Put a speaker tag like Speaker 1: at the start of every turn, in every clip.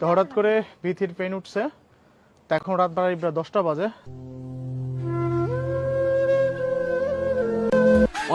Speaker 1: তো হঠাৎ করে ভিথির পেন উঠছে। তো এখন রাত বাড়াই প্রায় দশটা বাজে।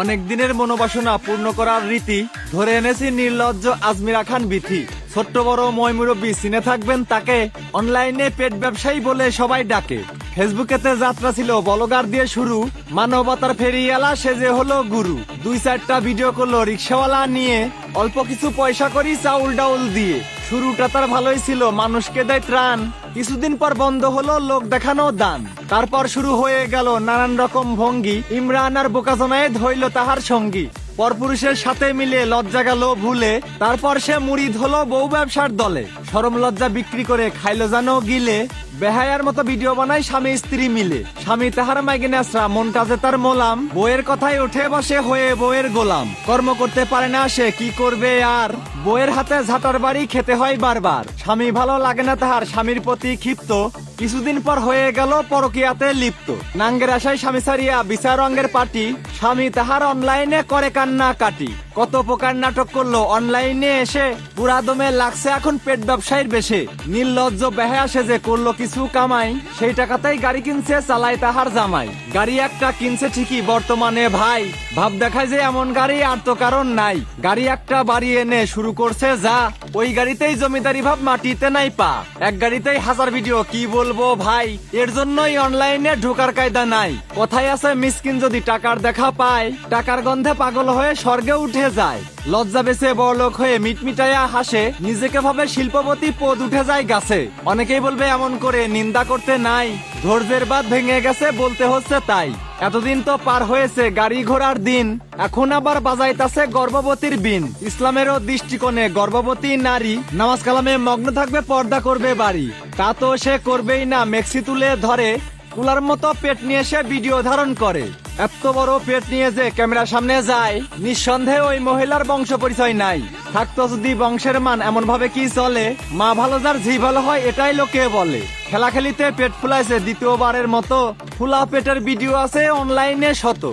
Speaker 2: অনেক দিনের মনোবাসনা পূর্ণ করার রীতি ধরে এনেছি নির্লজ্জ আজমিরা খান বিথি। ছোট্ট বড় ময়মুরব্বী সিনে থাকবেন তাকে অনলাইনে পেট ব্যবসায়ী বলে সবাই ডাকে। ফেসবুকেতে যাত্রা ছিল বলগার দিয়ে শুরু, মানবতার ফেরিয়ালা সেজে হলো গুরু। দুই চারটা ভিডিও করল রিক্সাওয়ালা নিয়ে অল্প কিছু পয়সা করি চাউল ডাউল দিয়ে। শুরুটা তার ভালোই ছিল। মানুষকে দেয় ত্রাণ। কিছুদিন পর বন্ধ হলো, লোক দেখানো দান। তারপর শুরু হয়ে গেল নানান রকম ভঙ্গি। ইমরান আর বোকাজনায় ধইল তাহার সঙ্গী। পরপুরুষের সাথে মিলে লজ্জা গেল ভুলে। তারপর সে মুড়ি হলো বউ ব্যবসার দলে। সরম লজ্জা বিক্রি করে খাইলো জানো গিলে। বেহায়ার মতো ভিডিও বানায় স্বামী স্ত্রী মিলে। স্বামী তাহার মাইগেনাসরা মনটা যে তার মোলাম। বইয়ের কথায় উঠে বসে হয়ে বইয়ের গোলাম। কর্ম করতে পারে না সে, কি করবে আর? বইয়ের হাতে ঝাঁটার বাড়ি খেতে হয় বারবার। স্বামী ভালো লাগে না তাহার, স্বামীর প্রতি ক্ষিপ্ত। কিছুদিন পর হয়ে গেল পরকিয়াতে লিপ্ত। নাঙ্গের আশায় স্বামী সারিয়া বিচার অঙ্গের পার্টি স্বামী তাহার অনলাইনে করে কান্না কাটি কত প্রকার নাটক করল অনলাইনে এসে পুরা দমে লাগছে এখন পেট ব্যবসায়ীর বেশে। নির্লজ্জ বেহায়া যে করল কিছু কামাই, সেই টাকাতেই গাড়ি কিনছে, চালায় তাহার জামাই। গাড়ি একটা কিনছে ঠিকই, বর্তমানে ভাই। ভাব দেখায় যে এমন গাড়ি আর তো কারণ নাই। গাড়ি একটা বাড়ি এনে শুরু করছে যা, ওই গাড়িতেই জমিদারি ভাব মাটিতে নাই পা। এক গাড়িতেই হাজার ভিডিও, কি বলব ভাই? এর জন্যই অনলাইনে ঢোকার কায়দা নাই। কোথায় আছে, মিসকিন যদি টাকার দেখা পায়, টাকার গন্ধে পাগল হয়ে স্বর্গে উঠে যায়। লজ্জা বেছে বড়লোক হয়ে মিটমিটাইয়া হাসে, নিজেকে ভাবে শিল্পপতি পদ উঠে যায় গাছে। অনেকেই বলবে এমন করে নিন্দা করতে নাই, ধৈর্যের বাদ ভেঙে গেছে বলতে হচ্ছে তাই। এতদিন তো পার হয়েছে গাড়ি ঘোড়ার দিন, এখন আবার বাজাইতাছে গর্ভবতীর বিন। ইসলামেরও দৃষ্টিকোণে গর্ভবতী নারী, নামাজ কালামে মগ্ন থাকবে, পর্দা করবে বাড়ি। তা তো সে করবেই না, মেক্সি তুলে ধরে, কুলার মতো পেট নিয়ে সে ভিডিও ধারণ করে। এত বড় পেট নিয়ে যে ক্যামেরার সামনে যায়, নিঃসন্দেহে ওই মহিলার বংশ পরিচয় নাই। থাকতো যদি বংশের মান এমন ভাবে কি চলে? মা ভালো যার, ঝি ভালো হয়, এটাই লোকে বলে। খেলা খেলিতে পেট ফুলাইছে, দ্বিতীয়বারের মতো ফুলা পেটের ভিডিও আছে অনলাইনে শত।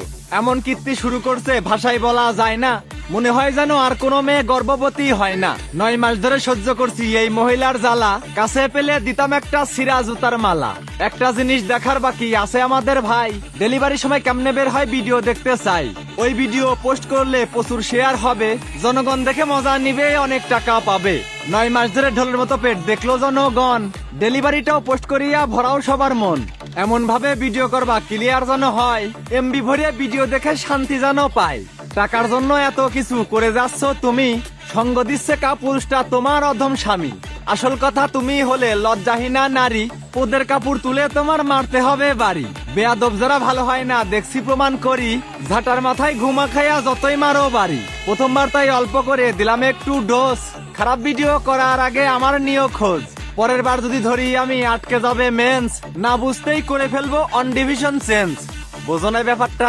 Speaker 2: এমন কীর্তি শুরু করছে, ভাষায় বলা যায় না মনে হয় যেন আর কোনো মেয়ে গর্ভবতী হয় না। নয় মাস ধরে সহ্য করছি এই মহিলার জ্বালা। কাছে পেলে দিতাম একটা সিরা জুতার মালা। একটা জিনিস দেখার বাকি আছে আমাদের ভাই। ডেলিভারির সময় কেমনে বের হয় ভিডিও দেখতে চাই। ওই ভিডিও পোস্ট করলে প্রচুর শেয়ার হবে। জনগণ দেখে মজা নিবে, অনেক টাকা পাবে। নয় মাস ধরে ঢোলের মতো পেট দেখল জনগণ। ডেলিভারিটাও পোস্ট করিয়া ভরাও সবার মন। এমন ভাবে ভিডিও করবা, ক্লিয়ার যেন হয়। এমবি ভরিয়ে ভিডিও দেখে শান্তি যেন পায়। টাকার জন্য এত কিছু করে যাচ্ছ তুমি। সঙ্গ দিচ্ছে কাপুরুষটা তোমার অধম স্বামী। আসল কথা তুমি হলে লজ্জাহীনা নারী। ওদের কাপড় তুলে তোমার মারতে হবে বাড়ি। বেয়াদব যারা ভালো হয় না, দেখছি প্রমাণ করি। ঝাঁটার মাথায় ঘুমা খাইয়া যতই মারো বাড়ি। প্রথমবার তাই অল্প করে দিলাম একটু ডোজ। খারাপ ভিডিও করার আগে আমার নিয়ে খোঁজ। পরের বার যদি ধরি আমি, আটকে যাবে মেন্স না বুঝতেই করে ফেলব অন ডিভিশন সেন্স বোঝো না ব্যাপারটা।